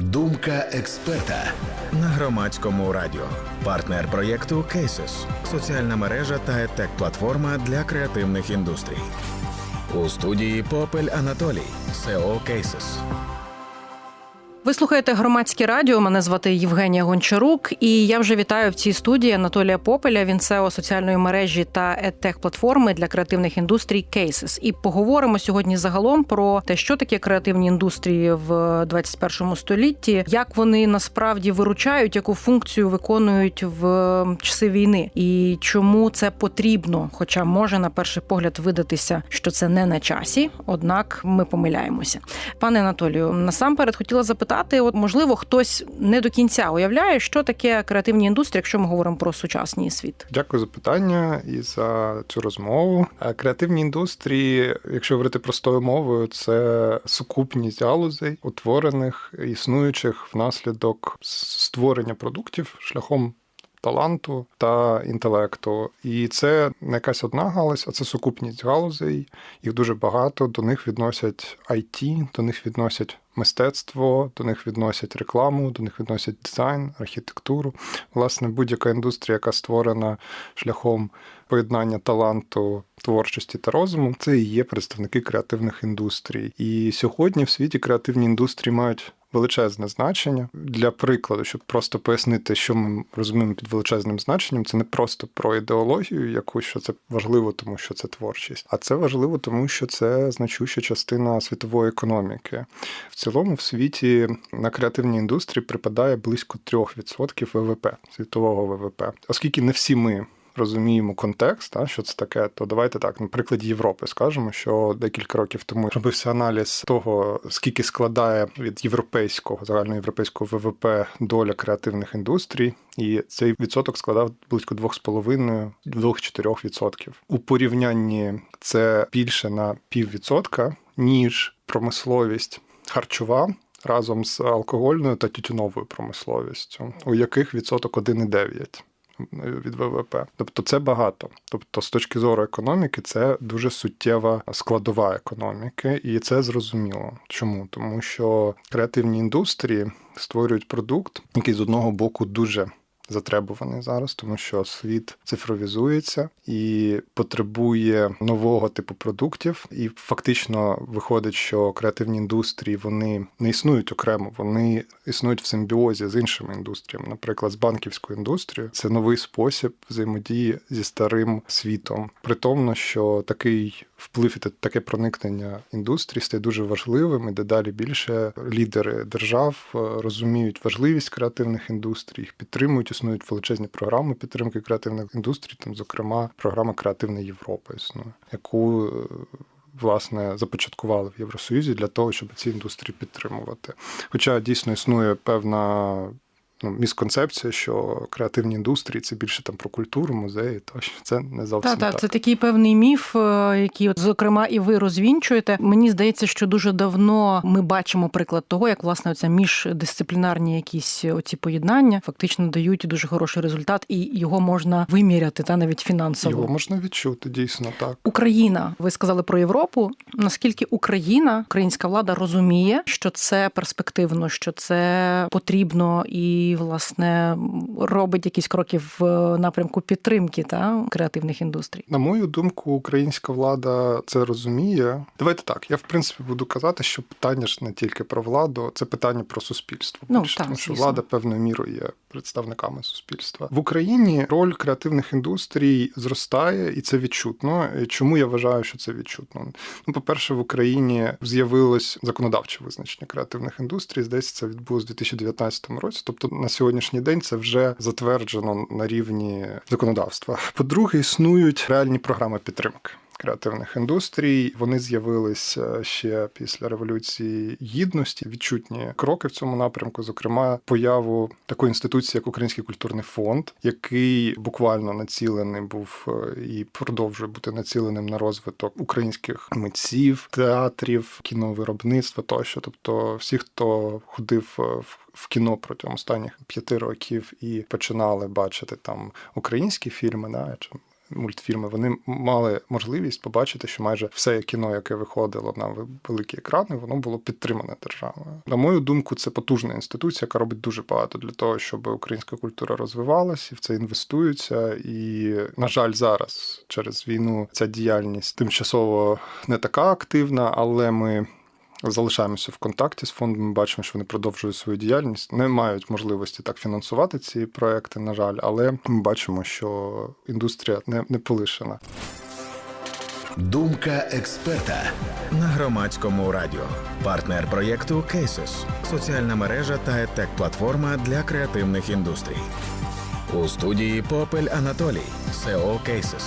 Думка експерта на громадському радіо. Партнер проєкту Кейсес, – соціальна мережа та етек платформа для креативних індустрій. У студії Попель Анатолій СЕО Cases. Ви слухаєте громадське радіо. Мене звати Євгенія Гончарук, і я вже вітаю в цій студії Анатолія Попеля. Він SEO соціальної мережі та едтех платформи для креативних індустрій Cases. І поговоримо сьогодні загалом про те, що таке креативні індустрії в 21 столітті, як вони насправді виручають, яку функцію виконують в часи війни, і чому це потрібно. Хоча може на перший погляд видатися, що це не на часі, однак ми помиляємося. Пане Анатолію, насамперед хотіла запитати запитати, от можливо, хтось не до кінця уявляє, що таке креативні індустрії, якщо ми говоримо про сучасний світ. Дякую за питання і за цю розмову. Креативні індустрії, якщо говорити простою мовою, це сукупність галузей, утворених існуючих внаслідок створення продуктів шляхом таланту та інтелекту. І це не якась одна галузь, а це сукупність галузей. Їх дуже багато. До них відносять IT, до них відносять мистецтво, до них відносять рекламу, до них відносять дизайн, архітектуру. Власне, будь-яка індустрія, яка створена шляхом поєднання таланту, творчості та розуму, це і є представники креативних індустрій. І сьогодні в світі креативні індустрії мають величезне значення. Для прикладу, щоб просто пояснити, що ми розуміємо під величезним значенням, це не просто про ідеологію, яку що це важливо, тому що це творчість, а це важливо, тому що це значуща частина світової економіки. В цілому, в світі на креативні індустрії припадає близько 3% ВВП світового ВВП, оскільки не всі ми розуміємо контекст, а, що це таке, то давайте так, на прикладі Європи скажемо, що декілька років тому робився аналіз того, скільки складає від європейського загальноєвропейського ВВП доля креативних індустрій, і цей відсоток складав близько 2,5-2-4%. У порівнянні це більше на піввідсотка, ніж промисловість харчова. Разом з алкогольною та тютюновою промисловістю, у яких відсоток 1,9 від ВВП. Тобто це багато. Тобто, з точки зору економіки, це дуже суттєва складова економіки, і це зрозуміло. Чому? Тому що креативні індустрії створюють продукт, який з одного боку дуже затребуваний зараз, тому що світ цифровізується і потребує нового типу продуктів. І фактично виходить, що креативні індустрії вони не існують окремо, вони існують в симбіозі з іншими індустріями, наприклад, з банківською індустрією. Це новий спосіб взаємодії зі старим світом. Притомно, що такий вплив і таке проникнення індустрії стає дуже важливим, і дедалі більше лідери держав е, розуміють важливість креативних індустрій, їх підтримують. Існують величезні програми підтримки креативних індустрій, там, зокрема, програма Креативна Європа існує, яку е, власне започаткували в Євросоюзі для того, щоб ці індустрії підтримувати. Хоча дійсно існує певна ну, місконцепція, що креативні індустрії це більше там про культуру, музеї, то це не зовсім так. так. Так, це такий певний міф, е, який, от, зокрема, і ви розвінчуєте. Мені здається, що дуже давно ми бачимо приклад того, як власне оця міждисциплінарні якісь оці поєднання фактично дають дуже хороший результат, і його можна виміряти та навіть фінансово. Його можна відчути дійсно так. Україна. Ви сказали про Європу. Наскільки Україна, українська влада розуміє, що це перспективно, що це потрібно і власне робить якісь кроки в напрямку підтримки та креативних індустрій. На мою думку, українська влада це розуміє. Давайте так. Я в принципі буду казати, що питання ж не тільки про владу, це питання про суспільство. Ну, більше, так, тому що звісно. влада певною мірою є представниками суспільства в Україні. Роль креативних індустрій зростає, і це відчутно. Чому я вважаю, що це відчутно? Ну, по перше, в Україні з'явилось законодавче визначення креативних індустрій. Здається, це відбулось у 2019 році. Тобто на сьогоднішній день це вже затверджено на рівні законодавства. По-друге, існують реальні програми підтримки. Креативних індустрій вони з'явилися ще після революції гідності. Відчутні кроки в цьому напрямку, зокрема, появу такої інституції, як Український культурний фонд, який буквально націлений був е, і продовжує бути націленим на розвиток українських митців, театрів, кіновиробництва тощо. Тобто, всі, хто ходив е, в в кіно протягом останніх п'яти років і починали бачити там українські фільми, да, мультфільми, вони мали можливість побачити, що майже все кіно, яке виходило на великі екрани, воно було підтримане державою. На мою думку, це потужна інституція, яка робить дуже багато для того, щоб українська культура розвивалася, і в це інвестуються. І, на жаль, зараз через війну ця діяльність тимчасово не така активна, але ми. Залишаємося в контакті з фондом. Бачимо, що вони продовжують свою діяльність, не мають можливості так фінансувати ці проекти, на жаль, але ми бачимо, що індустрія не, не полишена. Думка експерта на громадському радіо. Партнер проєкту Cases – соціальна мережа та етек платформа для креативних індустрій. У студії Попель Анатолій, СЕО Cases.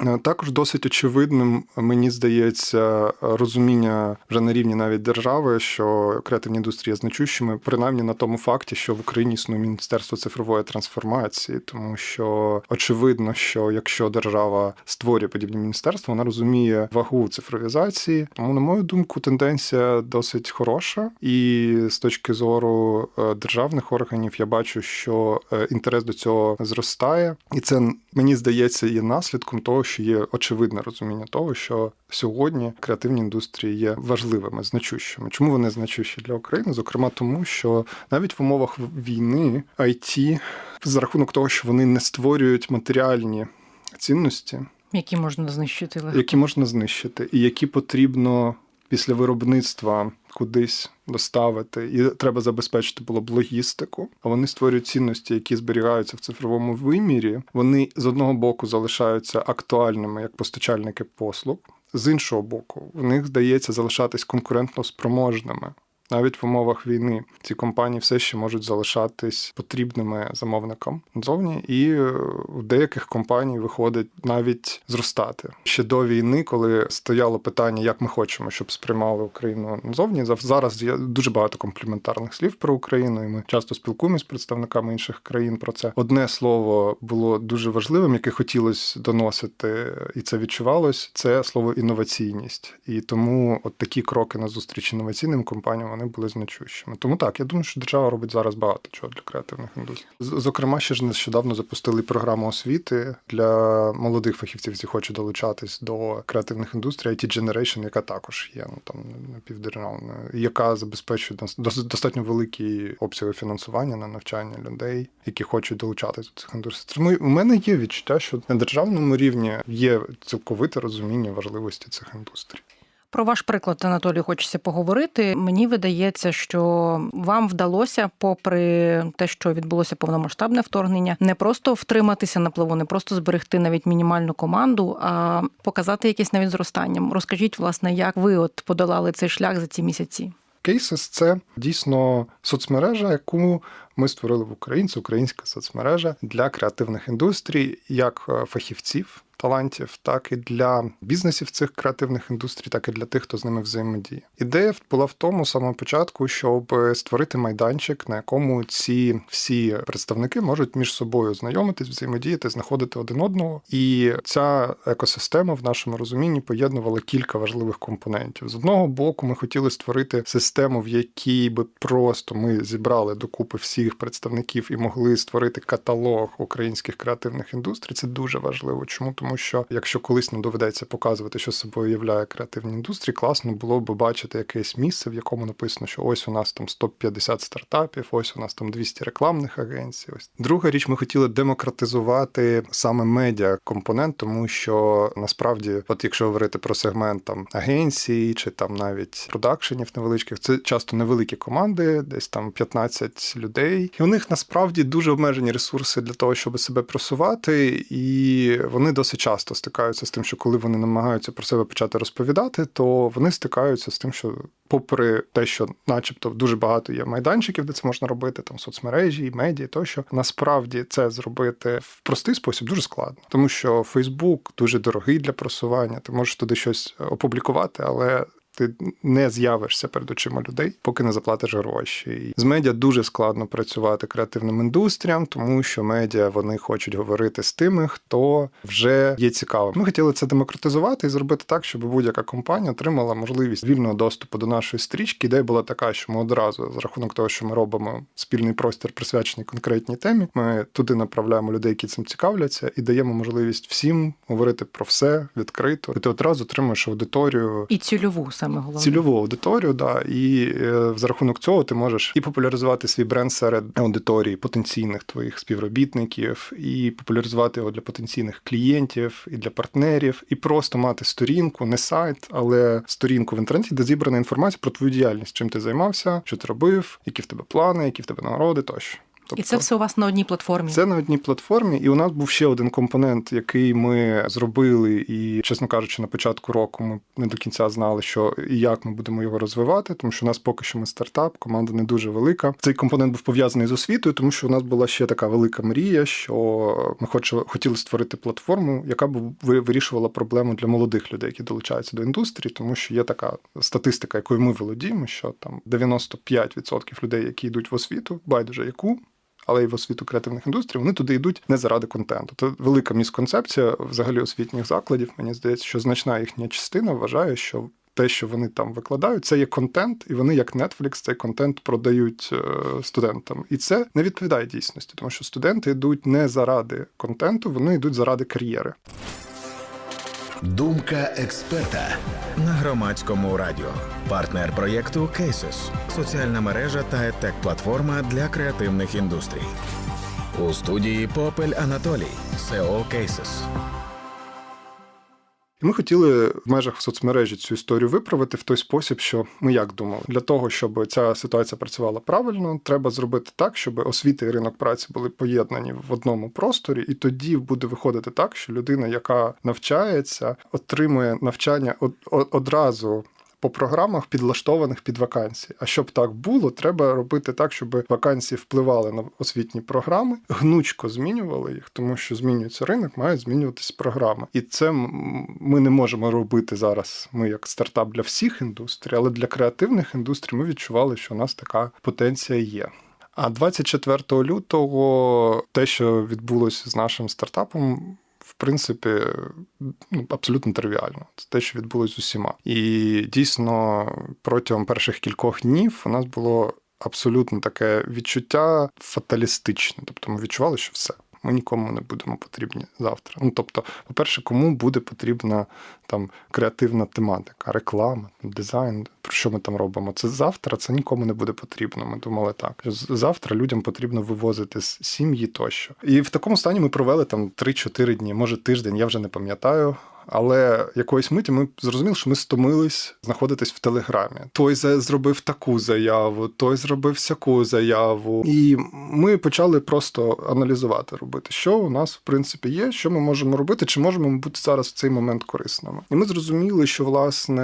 Е, Також досить очевидним, мені здається, розуміння вже на рівні навіть держави, що креативні індустрії значущими, принаймні на тому факті, що в Україні існує Міністерство цифрової трансформації, тому що очевидно, що якщо держава створює подібні міністерства, вона розуміє вагу цифровізації. Тому, на мою думку, тенденція досить хороша, і з точки зору е, державних органів я бачу, що е, інтерес до цього зростає, і це мені здається є наслідком того, що є очевидне розуміння того, що сьогодні креативні індустрії є важливими, значущими. Чому вони значущі для України? Зокрема, тому що навіть в умовах війни IT, за рахунок того, що вони не створюють матеріальні цінності, Які можна знищити легко. які можна знищити, і які потрібно після виробництва кудись доставити, і треба забезпечити було б логістику. А вони створюють цінності, які зберігаються в цифровому вимірі. Вони з одного боку залишаються актуальними як постачальники послуг, з іншого боку, в них здається залишатись конкурентно спроможними. Навіть в умовах війни ці компанії все ще можуть залишатись потрібними замовникам назовні, і е, у деяких компаній виходить навіть зростати ще до війни, коли стояло питання, як ми хочемо, щоб сприймали Україну назовні. Зараз є дуже багато компліментарних слів про Україну, і ми часто спілкуємося з представниками інших країн про це. Одне слово було дуже важливим, яке хотілося доносити, і це відчувалось. Це слово інноваційність, і тому от такі кроки на зустріч інноваційним компаніям вони були значущими. Тому так, я думаю, що держава робить зараз багато чого для креативних індустрій. Зокрема, ще ж нещодавно запустили програму освіти для молодих фахівців, які хочуть долучатись до креативних індустрій, IT Generation, яка також є ну там напівдержавною, яка забезпечує дос- дос- достатньо великі обсяги фінансування на навчання людей, які хочуть долучатись до цих індустрій. Тому у мене є відчуття, що на державному рівні є цілковите розуміння важливості цих індустрій. Про ваш приклад, Анатолій, хочеться поговорити. Мені видається, що вам вдалося, попри те, що відбулося повномасштабне вторгнення, не просто втриматися на плаву, не просто зберегти навіть мінімальну команду, а показати якесь навіть зростання. Розкажіть, власне, як ви от подолали цей шлях за ці місяці? Cases – це дійсно соцмережа, яку ми створили в Україні. Українська соцмережа для креативних індустрій, як е, фахівців. Талантів, так і для бізнесів цих креативних індустрій, так і для тих, хто з ними взаємодіє. Ідея була в тому самому початку, щоб створити майданчик, на якому ці всі представники можуть між собою знайомитись, взаємодіяти, знаходити один одного. І ця екосистема в нашому розумінні поєднувала кілька важливих компонентів. З одного боку, ми хотіли створити систему, в якій би просто ми зібрали докупи всіх представників і могли створити каталог українських креативних індустрій. Це дуже важливо. Чому? Тому що якщо колись нам доведеться показувати, що собою являє креативні індустрії, класно було б бачити якесь місце, в якому написано, що ось у нас там 150 стартапів, ось у нас там 200 рекламних агенцій. Ось друга річ, ми хотіли демократизувати саме медіа компонент, тому що насправді, от якщо говорити про сегмент там агенцій чи там навіть продакшенів невеличких, це часто невеликі команди, десь там 15 людей, і у них насправді дуже обмежені ресурси для того, щоб себе просувати, і вони досить часто стикаються з тим, що коли вони намагаються про себе почати розповідати, то вони стикаються з тим, що, попри те, що, начебто, дуже багато є майданчиків, де це можна робити, там соцмережі, медіа, тощо насправді це зробити в простий спосіб дуже складно, тому що Фейсбук дуже дорогий для просування. Ти можеш туди щось опублікувати, але. Ти не з'явишся перед очима людей, поки не заплатиш гроші. І з медіа дуже складно працювати креативним індустріям, тому що медіа вони хочуть говорити з тими, хто вже є цікавим. Ми хотіли це демократизувати і зробити так, щоб будь-яка компанія отримала можливість вільного доступу до нашої стрічки. Ідея була така, що ми одразу, за рахунок того, що ми робимо спільний простір, присвячений конкретній темі, ми туди направляємо людей, які цим цікавляться, і даємо можливість всім говорити про все відкрито. І ти одразу отримуєш аудиторію. І цільову саме головне. Цільову аудиторію, да, і е, за рахунок цього ти можеш і популяризувати свій бренд серед аудиторії потенційних твоїх співробітників, і популяризувати його для потенційних клієнтів і для партнерів, і просто мати сторінку, не сайт, але сторінку в інтернеті, де зібрана інформація про твою діяльність, чим ти займався, що ти робив, які в тебе плани, які в тебе нагороди тощо. І це все у вас на одній платформі. Це на одній платформі, і у нас був ще один компонент, який ми зробили. І, чесно кажучи, на початку року ми не до кінця знали, що і як ми будемо його розвивати, тому що у нас поки що ми стартап, команда не дуже велика. Цей компонент був пов'язаний з освітою, тому що у нас була ще така велика мрія, що ми хотіли створити платформу, яка б вирішувала проблему для молодих людей, які долучаються до індустрії, тому що є така статистика, якою ми володіємо, що там 95% людей, які йдуть в освіту, байдуже яку але й в освіту креативних індустрій, вони туди йдуть не заради контенту. Це велика місконцепція взагалі освітніх закладів. Мені здається, що значна їхня частина вважає, що. Те, що вони там викладають, це є контент, і вони, як Netflix, цей контент продають е, студентам. І це не відповідає дійсності, тому що студенти йдуть не заради контенту, вони йдуть заради кар'єри. Думка експерта на громадському радіо. Партнер проєкту Кейсес, – соціальна мережа та етек платформа для креативних індустрій. У студії Попель Анатолій СЕО Cases. І ми хотіли в межах соцмережі цю історію виправити в той спосіб, що ми як думали, для того, щоб ця ситуація працювала правильно, треба зробити так, щоб освіта і ринок праці були поєднані в одному просторі, і тоді буде виходити так, що людина, яка навчається, отримує навчання одразу по програмах, підлаштованих під вакансії. А щоб так було, треба робити так, щоб вакансії впливали на освітні програми, гнучко змінювали їх, тому що змінюється ринок, мають змінюватись програми. І це ми не можемо робити зараз. Ми як стартап для всіх індустрій, але для креативних індустрій ми відчували, що у нас така потенція є. А 24 лютого те, що відбулося з нашим стартапом, принципі, ну, абсолютно тривіально. Це те, що відбулось з усіма. І дійсно протягом перших кількох днів у нас було абсолютно таке відчуття фаталістичне. Тобто ми відчували, що все. Ми нікому не будемо потрібні завтра. Ну тобто, по-перше, кому буде потрібна там креативна тематика, реклама, дизайн, про що ми там робимо? Це завтра, це нікому не буде потрібно. Ми думали так. Завтра людям потрібно вивозити з сім'ї тощо. І в такому стані ми провели там 3-4 дні, може тиждень, я вже не пам'ятаю. Але якоїсь миті ми зрозуміли, що ми стомились знаходитись в телеграмі. Той зробив таку заяву, той зробив всяку заяву, і ми почали просто аналізувати, робити, що у нас в принципі є, що ми можемо робити, чи можемо ми бути зараз в цей момент корисними. І ми зрозуміли, що власне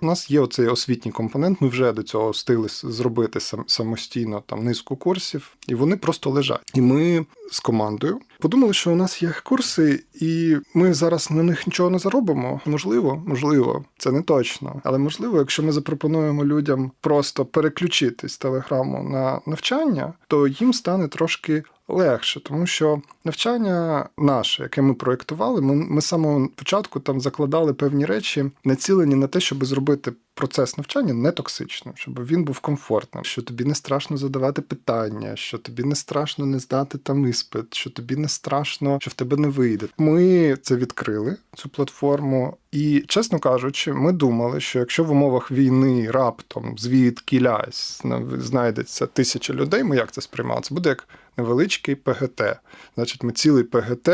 у нас є оцей освітній компонент. Ми вже до цього встигли зробити самостійно там низку курсів, і вони просто лежать. І ми з командою подумали, що у нас є курси, і ми зараз на них нічого не заробимо. Можливо, можливо, це не точно. Але можливо, якщо ми запропонуємо людям просто переключитись з телеграму на навчання, то їм стане трошки. Легше, тому що навчання наше, яке ми проєктували, ми ми з самого початку там закладали певні речі, націлені на те, щоб зробити процес навчання не токсичним, щоб він був комфортним, що тобі не страшно задавати питання, що тобі не страшно не здати там іспит, що тобі не страшно, що в тебе не вийде. Ми це відкрили, цю платформу. І, чесно кажучи, ми думали, що якщо в умовах війни раптом звідки лясь знайдеться тисяча людей, ми як це сприймали? Це буде як невеличкий ПГТ. Значить, ми цілий ПГТ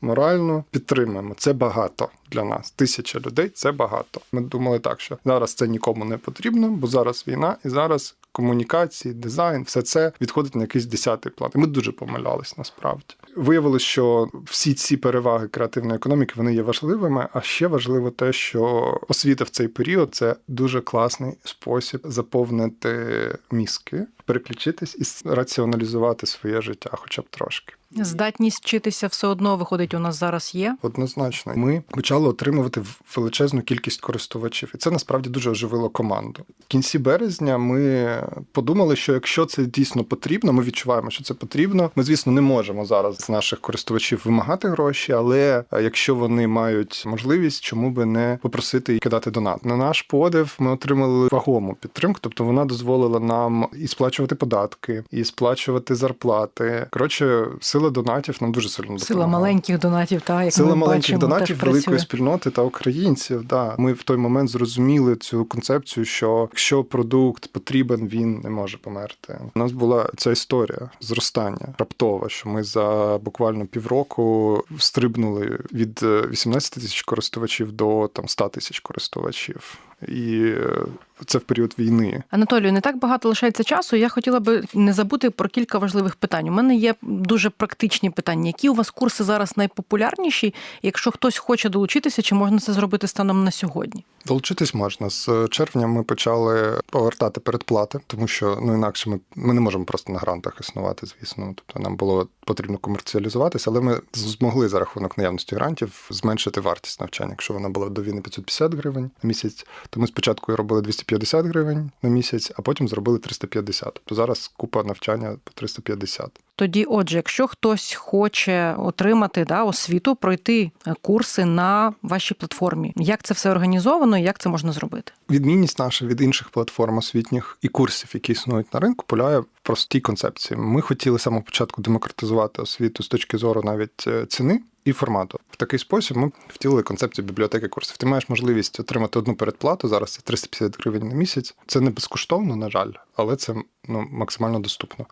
морально підтримуємо. Це багато для нас. Тисяча людей це багато. Ми думали так, що зараз це нікому не потрібно, бо зараз війна і зараз. Комунікації, дизайн, все це відходить на якийсь десятий план. Ми дуже помилялись насправді. Виявилось, що всі ці переваги креативної економіки вони є важливими. А ще важливо те, що освіта в цей період це дуже класний спосіб заповнити мізки, переключитись і раціоналізувати своє життя, хоча б трошки. Здатність вчитися все одно виходить, у нас зараз є. Однозначно, ми почали отримувати величезну кількість користувачів, і це насправді дуже оживило команду. В кінці березня ми подумали, що якщо це дійсно потрібно, ми відчуваємо, що це потрібно. Ми, звісно, не можемо зараз з наших користувачів вимагати гроші, але якщо вони мають можливість, чому би не попросити і кидати донат. На наш подив ми отримали вагому підтримку, тобто вона дозволила нам і сплачувати податки, і сплачувати зарплати. Коротше, сила донатів нам дуже сильно допомагає. Сила маленьких донатів, та як сила ми маленьких бачимо, донатів теж великої працює. спільноти та українців. Да, ми в той момент зрозуміли цю концепцію, що якщо продукт потрібен, він не може померти. У нас була ця історія зростання раптова, що ми за буквально півроку стрибнули від е, 18 тисяч користувачів до там 100 тисяч користувачів. І е, це в період війни. Анатолію, не так багато лишається часу. Я хотіла би не забути про кілька важливих питань. У мене є дуже практичні питання. Які у вас курси зараз найпопулярніші? Якщо хтось хоче долучитися, чи можна це зробити станом на сьогодні? Долучитись можна з червня. Ми почали повертати передплати, тому що ну інакше ми, ми не можемо просто на грантах існувати. Звісно, тобто нам було потрібно комерціалізуватися, але ми змогли за рахунок наявності грантів зменшити вартість навчання. Якщо вона була до війни 550 гривень на місяць, то ми спочатку робили 250 гривень на місяць, а потім зробили 350. Тобто зараз купа навчання по 350. Тоді, отже, якщо хтось хоче отримати да, освіту, пройти е, курси на вашій платформі, як це все організовано і як це можна зробити? Відмінність наша від інших платформ освітніх і курсів, які існують на ринку, полягає в простій концепції. Ми хотіли з самого початку демократизувати освіту з точки зору навіть е, ціни. І формату в такий спосіб ми втілили концепцію бібліотеки курсів. Ти маєш можливість отримати одну передплату. Зараз це 350 гривень на місяць. Це не безкоштовно, на жаль, але це ну максимально доступно.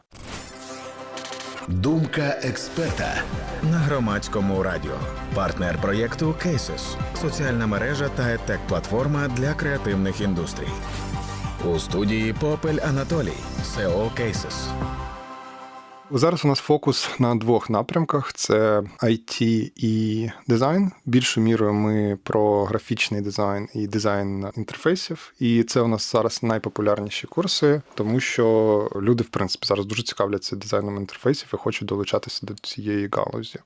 Думка експерта на громадському радіо. Партнер проєкту Кейсес, – соціальна мережа та етек платформа для креативних індустрій. У студії Попель Анатолій, СЕО Cases. Зараз у нас фокус на двох напрямках: це IT і дизайн. Більшою мірою ми про графічний дизайн і дизайн інтерфейсів. І це у нас зараз найпопулярніші курси, тому що люди, в принципі, зараз дуже цікавляться дизайном інтерфейсів і хочуть долучатися до цієї галузі.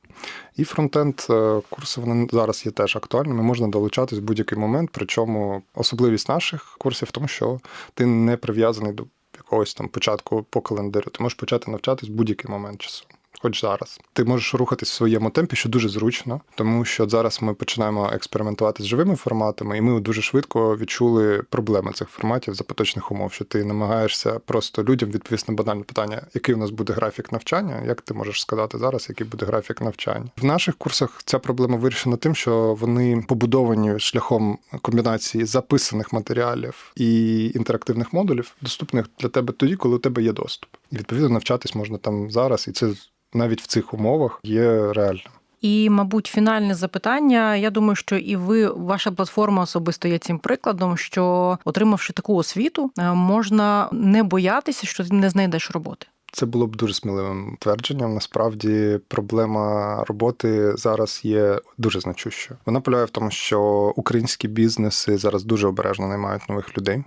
І фронтенд е, курси вони зараз є теж актуальними. Можна долучатись в будь-який момент. Причому особливість наших курсів в тому, що ти не прив'язаний до якогось там початку по календарю. Ти можеш почати навчатись в будь-який момент часу. Хоч зараз ти можеш рухатись в своєму темпі, що дуже зручно, тому що зараз ми починаємо експериментувати з живими форматами, і ми дуже швидко відчули проблеми цих форматів за поточних умов. Що ти намагаєшся просто людям відповісти на банальне питання, який у нас буде графік навчання, як ти можеш сказати зараз, який буде графік навчання в наших курсах. Ця проблема вирішена тим, що вони побудовані шляхом комбінації записаних матеріалів і інтерактивних модулів, доступних для тебе тоді, коли у тебе є доступ. І відповідно навчатись можна там зараз, і це навіть в цих умовах є реальним. І, мабуть, фінальне запитання. Я думаю, що і ви, ваша платформа особисто є цим прикладом, що отримавши таку освіту, е, можна не боятися, що ти не знайдеш роботи. Це було б дуже сміливим твердженням. Насправді проблема роботи зараз є дуже значущою. Вона полягає в тому, що українські бізнеси зараз дуже обережно наймають нових людей.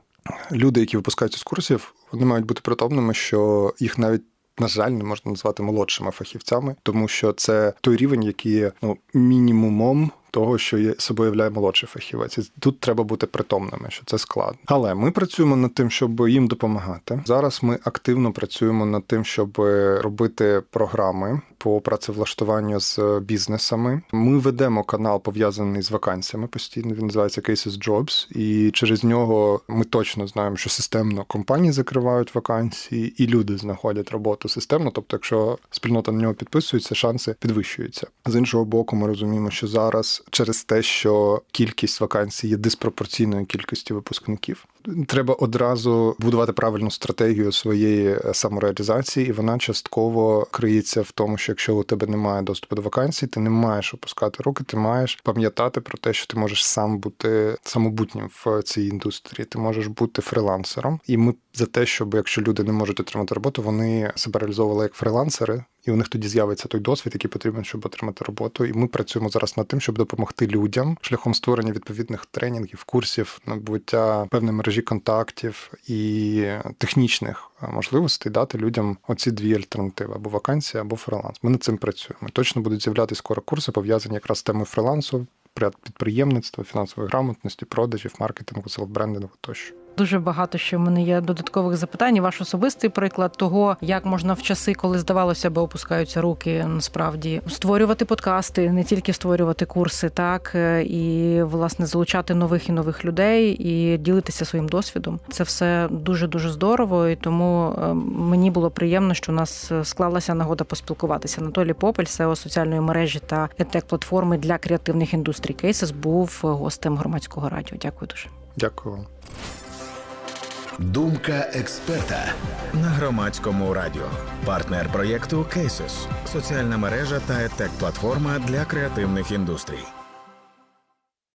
Люди, які випускаються з курсів, вони мають бути притомними, що їх навіть на жаль, не можна назвати молодшими фахівцями, тому що це той рівень, який є ну мінімумом. Того, що є собою являє молодший фахівець, тут треба бути притомними, що це складно. Але ми працюємо над тим, щоб їм допомагати. Зараз ми активно працюємо над тим, щоб робити програми по працевлаштуванню з бізнесами. Ми ведемо канал пов'язаний з вакансіями постійно. Він називається Cases Jobs, і через нього ми точно знаємо, що системно компанії закривають вакансії, і люди знаходять роботу системно. Тобто, якщо спільнота на нього підписується, шанси підвищуються. З іншого боку, ми розуміємо, що зараз через те, що кількість вакансій є диспропорційною кількістю випускників. Треба одразу будувати правильну стратегію своєї самореалізації, і вона частково криється в тому, що якщо у тебе немає доступу до вакансій, ти не маєш опускати руки, ти маєш пам'ятати про те, що ти можеш сам бути самобутнім в цій індустрії. Ти можеш бути фрилансером, і ми за те, щоб якщо люди не можуть отримати роботу, вони себе реалізовували як фрилансери і у них тоді з'явиться той досвід, який потрібен, щоб отримати роботу. І ми працюємо зараз над тим, щоб допомогти людям шляхом створення відповідних тренінгів, курсів, набуття певної мережі контактів і технічних е, можливостей дати людям оці дві альтернативи або вакансія, або фриланс. Ми над цим працюємо. Точно будуть з'являтися скоро курси, пов'язані якраз з темою фрилансу, підприємництва, фінансової грамотності, продажів, маркетингу, селф-брендингу тощо. Дуже багато ще в мене є додаткових запитань. Ваш особистий приклад того, як можна в часи, коли здавалося би, опускаються руки, насправді створювати подкасти, не тільки створювати курси, так е, і власне залучати нових і нових людей і ділитися своїм досвідом. Це все дуже дуже здорово. І тому е, мені було приємно, що у нас е, склалася нагода поспілкуватися. Анатолій Попель, SEO соціальної мережі та етек платформи для креативних індустрій Cases, був гостем громадського радіо. Дякую дуже. Дякую вам. Думка експерта на громадському радіо. Партнер проєкту Cases – соціальна мережа та етек платформа для креативних індустрій.